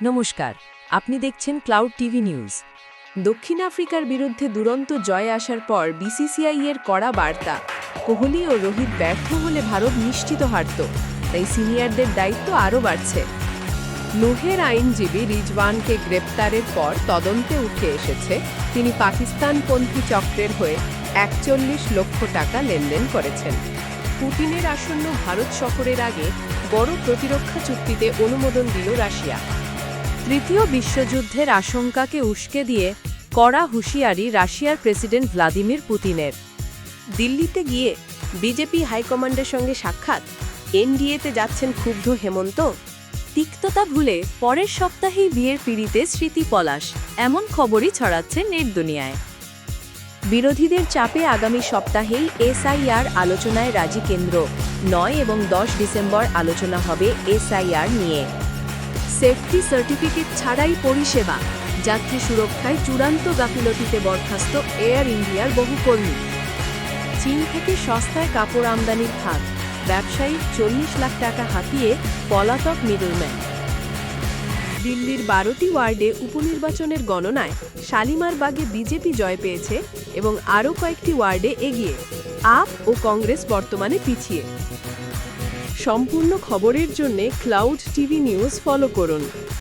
নমস্কার, আপনি দেখছেন ক্লাউড টিভি নিউজ। দক্ষিণ আফ্রিকার বিরুদ্ধে দুরন্ত জয় আসার পর বিসিসিআই এর কড়া বার্তা, কোহলি ও রোহিত ব্যর্থ হলে ভারত নিশ্চিত হারত, তাই সিনিয়রদের দায়িত্ব আরও বাড়ছে। নুহের আইনজীবী রিজওয়ানকে গ্রেপ্তারের পর তদন্তে উঠে এসেছে, তিনি পাকিস্তানপন্থী চক্রের হয়ে একচল্লিশ লক্ষ টাকা লেনদেন করেছেন। পুতিনের আসন্ন ভারত সফরের আগে বড় প্রতিরক্ষা চুক্তিতে অনুমোদন দিল রাশিয়া। তৃতীয় বিশ্বযুদ্ধের আশঙ্কাকে উস্কে দিয়ে কড়া হুঁশিয়ারি রাশিয়ার প্রেসিডেন্ট ভ্লাদিমির পুতিনের। দিল্লিতে গিয়ে বিজেপি হাইকমান্ডের সঙ্গে সাক্ষাৎ, এনডিএতে যাচ্ছেন ক্ষুব্ধ হেমন্ত। তিক্ততা ভুলে পরের সপ্তাহেই বিয়ের পিড়িতে স্মৃতি পলাশ, এমন খবরই ছড়াচ্ছে নেট দুনিয়ায়। বিরোধীদের চাপে আগামী সপ্তাহেই এসআইআর আলোচনায় রাজি কেন্দ্র, নয় এবং দশ ডিসেম্বর আলোচনা হবে এসআইআর নিয়ে। সেফটি সার্টিফিকেট ছাড়াই পরিষেবা, যাত্রী সুরক্ষায় চূড়ান্ত গাফিলতিতে বরখাস্ত এয়ার ইন্ডিয়ার বহু কর্মী। চীন থেকে সস্তায় কাপড় আমদানির ফাঁদ ব্যবসায়ী চল্লিশ লাখ টাকা হাতিয়ে পলাতক মিডলম্যান। দিল্লির বারোটি ওয়ার্ডে উপনির্বাচনের গণনায় শালিমার বাগে বিজেপি জয় পেয়েছে এবং আরও কয়েকটি ওয়ার্ডে এগিয়ে আপ ও কংগ্রেস বর্তমানে পিছিয়ে। সম্পূর্ণ খবরের জন্য ক্লাউড টিভি নিউজ ফলো করুন।